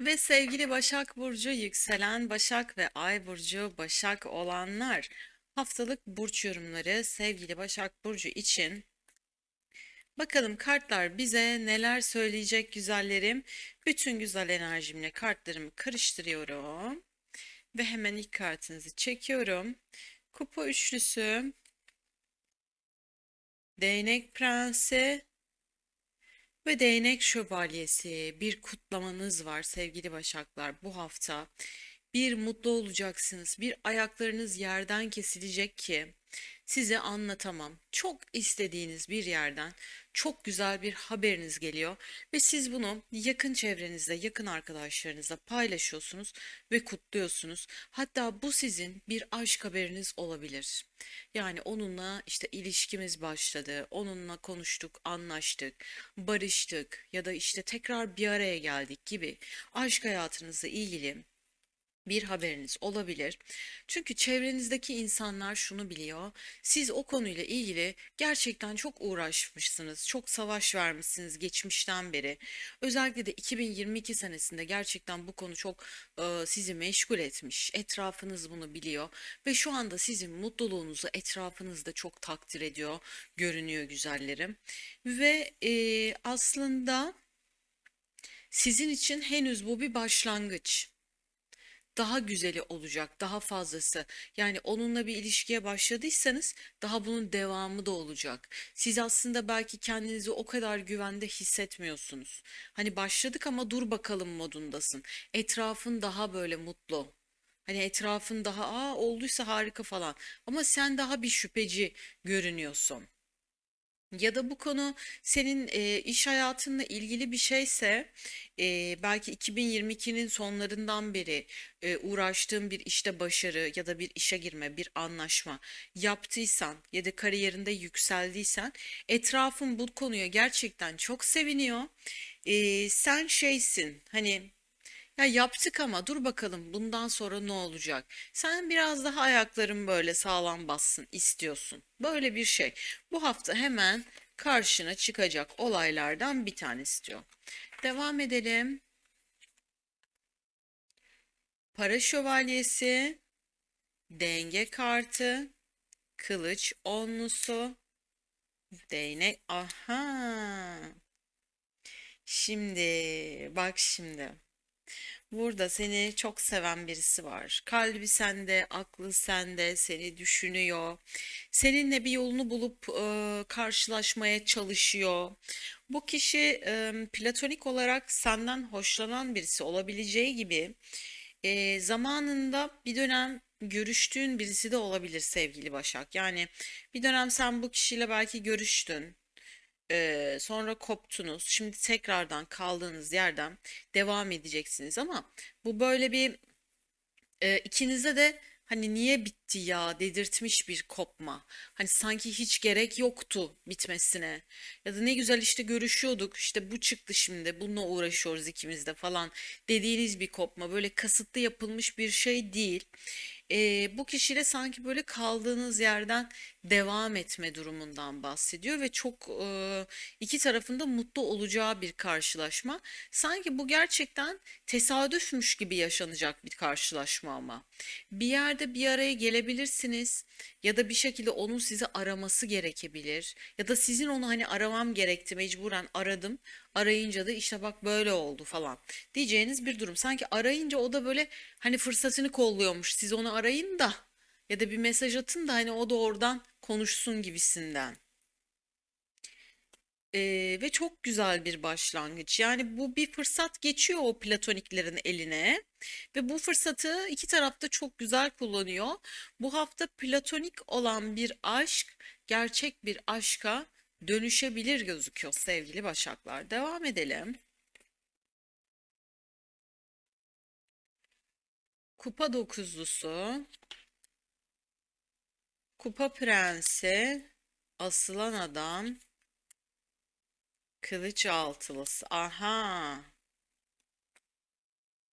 Ve sevgili Başak Burcu, yükselen Başak ve Ay Burcu Başak olanlar haftalık burç yorumları sevgili Başak Burcu için. Bakalım kartlar bize neler söyleyecek güzellerim. Bütün güzel enerjimle kartlarımı karıştırıyorum. Ve hemen ilk kartınızı çekiyorum. Kupa üçlüsü, Değnek Prensi ve Değnek Şövalyesi. Bir kutlamanız var sevgili Başaklar bu hafta. Bir mutlu olacaksınız. Bir ayaklarınız yerden kesilecek ki size anlatamam. Çok istediğiniz bir yerden çok güzel bir haberiniz geliyor ve siz bunu yakın çevrenizde, yakın arkadaşlarınızla paylaşıyorsunuz ve kutluyorsunuz. Hatta bu sizin bir aşk haberiniz olabilir. Yani onunla işte ilişkimiz başladı, onunla konuştuk, anlaştık, barıştık ya da işte tekrar bir araya geldik gibi aşk hayatınızla ilgili bir haberiniz olabilir. Çünkü çevrenizdeki insanlar şunu biliyor. Siz o konuyla ilgili gerçekten çok uğraşmışsınız. Çok savaş vermişsiniz geçmişten beri. Özellikle de 2022 senesinde gerçekten bu konu çok e, sizi meşgul etmiş. Etrafınız bunu biliyor ve şu anda sizin mutluluğunuzu etrafınızda çok takdir ediyor, görünüyor güzellerim. Ve e, aslında sizin için henüz bu bir başlangıç daha güzeli olacak, daha fazlası. Yani onunla bir ilişkiye başladıysanız daha bunun devamı da olacak. Siz aslında belki kendinizi o kadar güvende hissetmiyorsunuz. Hani başladık ama dur bakalım modundasın. Etrafın daha böyle mutlu. Hani etrafın daha aa olduysa harika falan. Ama sen daha bir şüpheci görünüyorsun. Ya da bu konu senin e, iş hayatınla ilgili bir şeyse e, belki 2022'nin sonlarından beri e, uğraştığın bir işte başarı ya da bir işe girme, bir anlaşma yaptıysan ya da kariyerinde yükseldiysen etrafın bu konuya gerçekten çok seviniyor. E, sen şeysin hani ya yaptık ama dur bakalım bundan sonra ne olacak? Sen biraz daha ayakların böyle sağlam bassın istiyorsun. Böyle bir şey. Bu hafta hemen karşına çıkacak olaylardan bir tanesi diyor. Devam edelim. Para şövalyesi, denge kartı, kılıç onlusu, değnek. Aha. Şimdi bak şimdi. Burada seni çok seven birisi var. Kalbi sende, aklı sende, seni düşünüyor. Seninle bir yolunu bulup e, karşılaşmaya çalışıyor. Bu kişi e, platonik olarak senden hoşlanan birisi olabileceği gibi e, zamanında bir dönem görüştüğün birisi de olabilir sevgili Başak. Yani bir dönem sen bu kişiyle belki görüştün. Ee, sonra koptunuz. Şimdi tekrardan kaldığınız yerden devam edeceksiniz ama bu böyle bir e, ikinize de hani niye bitti ya dedirtmiş bir kopma. Hani sanki hiç gerek yoktu bitmesine. Ya da ne güzel işte görüşüyorduk. işte bu çıktı şimdi. Bununla uğraşıyoruz ikimiz de falan dediğiniz bir kopma. Böyle kasıtlı yapılmış bir şey değil. Ee, bu kişiyle sanki böyle kaldığınız yerden devam etme durumundan bahsediyor ve çok e, iki tarafında mutlu olacağı bir karşılaşma. Sanki bu gerçekten tesadüfmüş gibi yaşanacak bir karşılaşma ama. Bir yerde bir araya gelebilirsiniz ya da bir şekilde onun sizi araması gerekebilir ya da sizin onu hani aramam gerekti mecburen aradım. Arayınca da işte bak böyle oldu falan diyeceğiniz bir durum. Sanki arayınca o da böyle hani fırsatını kolluyormuş. Siz onu arayın da ya da bir mesaj atın da hani o da oradan konuşsun gibisinden. Ee, ve çok güzel bir başlangıç. Yani bu bir fırsat geçiyor o platoniklerin eline ve bu fırsatı iki tarafta çok güzel kullanıyor. Bu hafta platonik olan bir aşk gerçek bir aşka dönüşebilir gözüküyor sevgili Başaklar. Devam edelim. Kupa dokuzlusu, Kupa prensi, asılan adam, kılıç altılısı. Aha.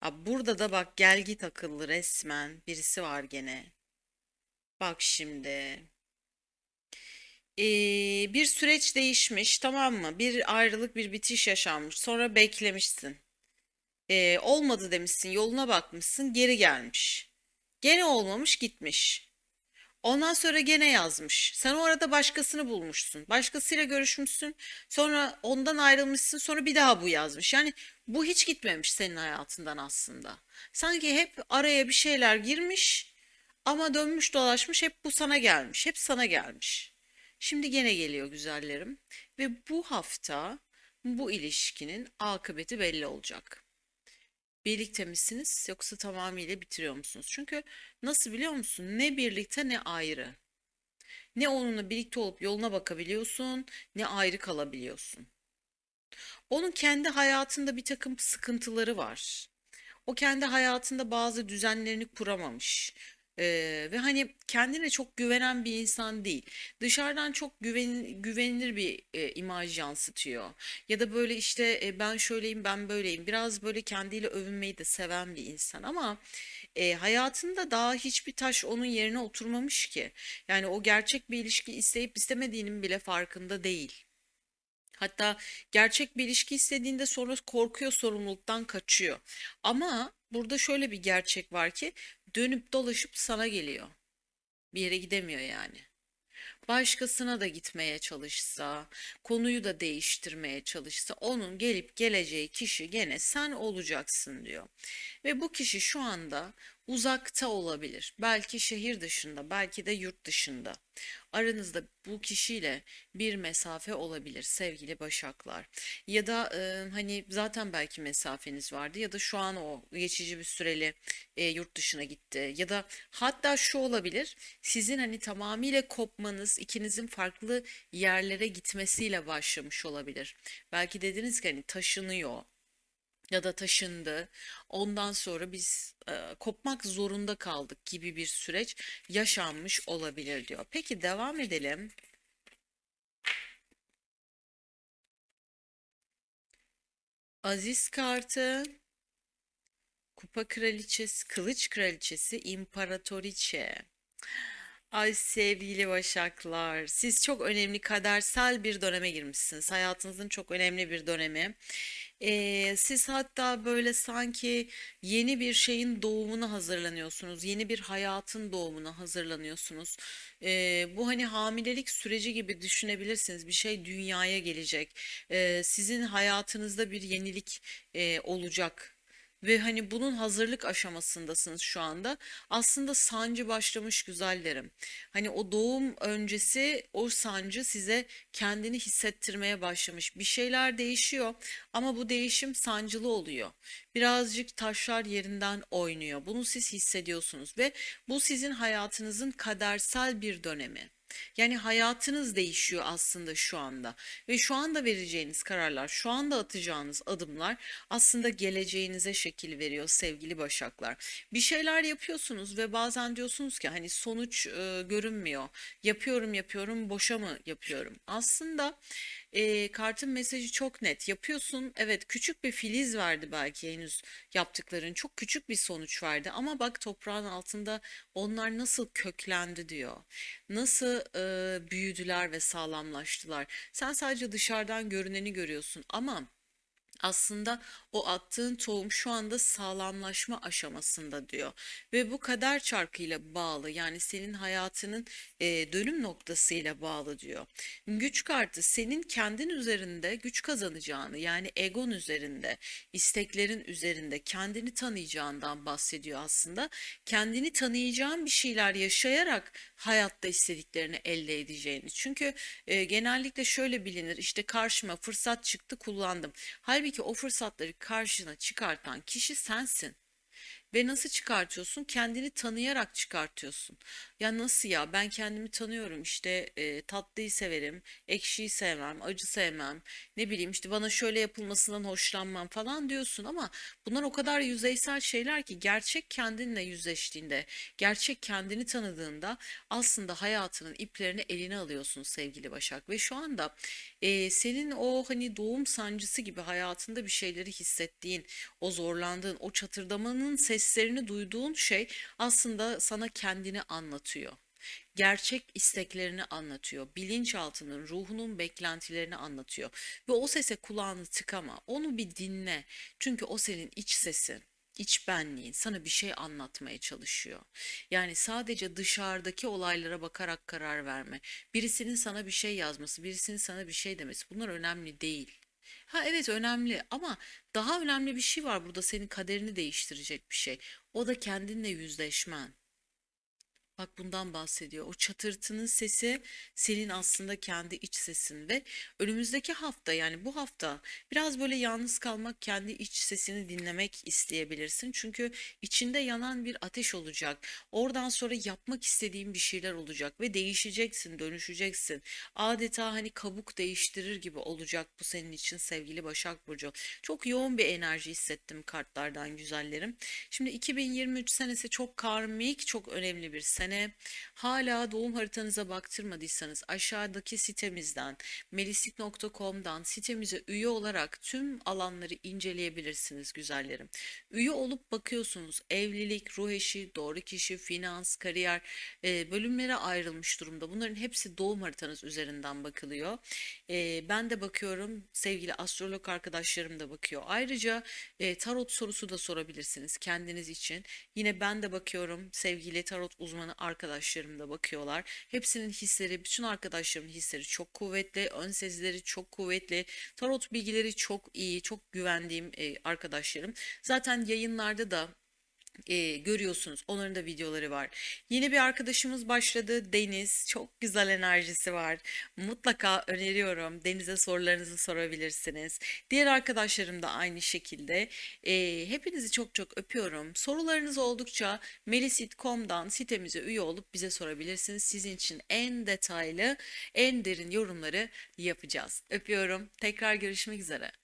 Ha, burada da bak gel git akıllı resmen birisi var gene. Bak şimdi. Ee, bir süreç değişmiş tamam mı? Bir ayrılık bir bitiş yaşanmış. Sonra beklemişsin. Ee, olmadı demişsin, yoluna bakmışsın, geri gelmiş. Gene olmamış, gitmiş. Ondan sonra gene yazmış. Sen o arada başkasını bulmuşsun. Başkasıyla görüşmüşsün. Sonra ondan ayrılmışsın. Sonra bir daha bu yazmış. Yani bu hiç gitmemiş senin hayatından aslında. Sanki hep araya bir şeyler girmiş ama dönmüş dolaşmış hep bu sana gelmiş. Hep sana gelmiş. Şimdi gene geliyor güzellerim. Ve bu hafta bu ilişkinin akıbeti belli olacak. Birlikte misiniz yoksa tamamıyla bitiriyor musunuz? Çünkü nasıl biliyor musun? Ne birlikte ne ayrı. Ne onunla birlikte olup yoluna bakabiliyorsun, ne ayrı kalabiliyorsun. Onun kendi hayatında bir takım sıkıntıları var. O kendi hayatında bazı düzenlerini kuramamış. Ee, ve hani kendine çok güvenen bir insan değil. Dışarıdan çok güven, güvenilir bir e, imaj yansıtıyor. Ya da böyle işte e, ben şöyleyim ben böyleyim. Biraz böyle kendiyle övünmeyi de seven bir insan ama e, hayatında daha hiçbir taş onun yerine oturmamış ki. Yani o gerçek bir ilişki isteyip istemediğinin bile farkında değil. Hatta gerçek bir ilişki istediğinde sonra korkuyor, sorumluluktan kaçıyor. Ama burada şöyle bir gerçek var ki dönüp dolaşıp sana geliyor. Bir yere gidemiyor yani. Başkasına da gitmeye çalışsa, konuyu da değiştirmeye çalışsa onun gelip geleceği kişi gene sen olacaksın diyor. Ve bu kişi şu anda uzakta olabilir. Belki şehir dışında, belki de yurt dışında. Aranızda bu kişiyle bir mesafe olabilir sevgili Başaklar. Ya da e, hani zaten belki mesafeniz vardı ya da şu an o geçici bir süreli e, yurt dışına gitti. Ya da hatta şu olabilir. Sizin hani tamamıyla kopmanız ikinizin farklı yerlere gitmesiyle başlamış olabilir. Belki dediniz ki hani taşınıyor ya da taşındı. Ondan sonra biz e, kopmak zorunda kaldık gibi bir süreç yaşanmış olabilir diyor. Peki devam edelim. Aziz kartı, kupa kraliçesi, kılıç kraliçesi, imparatoriçe. Ay sevgili Başaklar, siz çok önemli kadersel bir döneme girmişsiniz. Hayatınızın çok önemli bir dönemi. Ee, siz hatta böyle sanki yeni bir şeyin doğumuna hazırlanıyorsunuz. Yeni bir hayatın doğumuna hazırlanıyorsunuz. Ee, bu hani hamilelik süreci gibi düşünebilirsiniz. Bir şey dünyaya gelecek. Ee, sizin hayatınızda bir yenilik e, olacak. Ve hani bunun hazırlık aşamasındasınız şu anda. Aslında sancı başlamış güzellerim. Hani o doğum öncesi o sancı size kendini hissettirmeye başlamış. Bir şeyler değişiyor ama bu değişim sancılı oluyor. Birazcık taşlar yerinden oynuyor. Bunu siz hissediyorsunuz ve bu sizin hayatınızın kadersel bir dönemi. Yani hayatınız değişiyor aslında şu anda ve şu anda vereceğiniz kararlar, şu anda atacağınız adımlar aslında geleceğinize şekil veriyor sevgili Başaklar. Bir şeyler yapıyorsunuz ve bazen diyorsunuz ki hani sonuç e, görünmüyor. Yapıyorum yapıyorum boşa mı yapıyorum? Aslında e, kartın mesajı çok net. Yapıyorsun evet küçük bir filiz verdi belki henüz yaptıkların çok küçük bir sonuç verdi ama bak toprağın altında onlar nasıl köklendi diyor. Nasıl e, büyüdüler ve sağlamlaştılar. Sen sadece dışarıdan görüneni görüyorsun ama aslında o attığın tohum şu anda sağlamlaşma aşamasında diyor. Ve bu kader çarkıyla bağlı yani senin hayatının e, dönüm noktasıyla bağlı diyor. Güç kartı senin kendin üzerinde güç kazanacağını yani egon üzerinde, isteklerin üzerinde kendini tanıyacağından bahsediyor aslında. Kendini tanıyacağın bir şeyler yaşayarak hayatta istediklerini elde edeceğini. Çünkü e, genellikle şöyle bilinir işte karşıma fırsat çıktı kullandım. Halbuki o fırsatları karşına çıkartan kişi sensin. Ve nasıl çıkartıyorsun? Kendini tanıyarak çıkartıyorsun. Ya nasıl ya? Ben kendimi tanıyorum. İşte e, tatlıyı severim, ekşiyi sevmem, acı sevmem. Ne bileyim işte bana şöyle yapılmasından hoşlanmam falan diyorsun ama bunlar o kadar yüzeysel şeyler ki gerçek kendinle yüzleştiğinde, gerçek kendini tanıdığında aslında hayatının iplerini eline alıyorsun sevgili Başak. Ve şu anda e, senin o hani doğum sancısı gibi hayatında bir şeyleri hissettiğin, o zorlandığın, o çatırdamanın seslerini duyduğun şey aslında sana kendini anlatıyor. Gerçek isteklerini anlatıyor. Bilinçaltının, ruhunun beklentilerini anlatıyor. Ve o sese kulağını tıkama. Onu bir dinle. Çünkü o senin iç sesin. iç benliğin sana bir şey anlatmaya çalışıyor. Yani sadece dışarıdaki olaylara bakarak karar verme. Birisinin sana bir şey yazması, birisinin sana bir şey demesi bunlar önemli değil. Ha evet önemli ama daha önemli bir şey var burada senin kaderini değiştirecek bir şey. O da kendinle yüzleşmen. Bak bundan bahsediyor. O çatırtının sesi senin aslında kendi iç sesin ve önümüzdeki hafta yani bu hafta biraz böyle yalnız kalmak, kendi iç sesini dinlemek isteyebilirsin. Çünkü içinde yanan bir ateş olacak. Oradan sonra yapmak istediğin bir şeyler olacak ve değişeceksin, dönüşeceksin. Adeta hani kabuk değiştirir gibi olacak bu senin için sevgili Başak Burcu. Çok yoğun bir enerji hissettim kartlardan güzellerim. Şimdi 2023 senesi çok karmik, çok önemli bir sene. Hala doğum haritanıza baktırmadıysanız aşağıdaki sitemizden melisik.com'dan sitemize üye olarak tüm alanları inceleyebilirsiniz güzellerim. Üye olup bakıyorsunuz evlilik, ruh eşi, doğru kişi, finans, kariyer e, bölümlere ayrılmış durumda. Bunların hepsi doğum haritanız üzerinden bakılıyor. E, ben de bakıyorum, sevgili astrolog arkadaşlarım da bakıyor. Ayrıca e, tarot sorusu da sorabilirsiniz kendiniz için. Yine ben de bakıyorum, sevgili tarot uzmanı arkadaşlarım da bakıyorlar. Hepsinin hisleri, bütün arkadaşlarımın hisleri çok kuvvetli, ön sezileri çok kuvvetli, tarot bilgileri çok iyi, çok güvendiğim e, arkadaşlarım. Zaten yayınlarda da e, görüyorsunuz. Onların da videoları var. Yeni bir arkadaşımız başladı. Deniz. Çok güzel enerjisi var. Mutlaka öneriyorum. Deniz'e sorularınızı sorabilirsiniz. Diğer arkadaşlarım da aynı şekilde. E, hepinizi çok çok öpüyorum. Sorularınız oldukça melisit.com'dan sitemize üye olup bize sorabilirsiniz. Sizin için en detaylı, en derin yorumları yapacağız. Öpüyorum. Tekrar görüşmek üzere.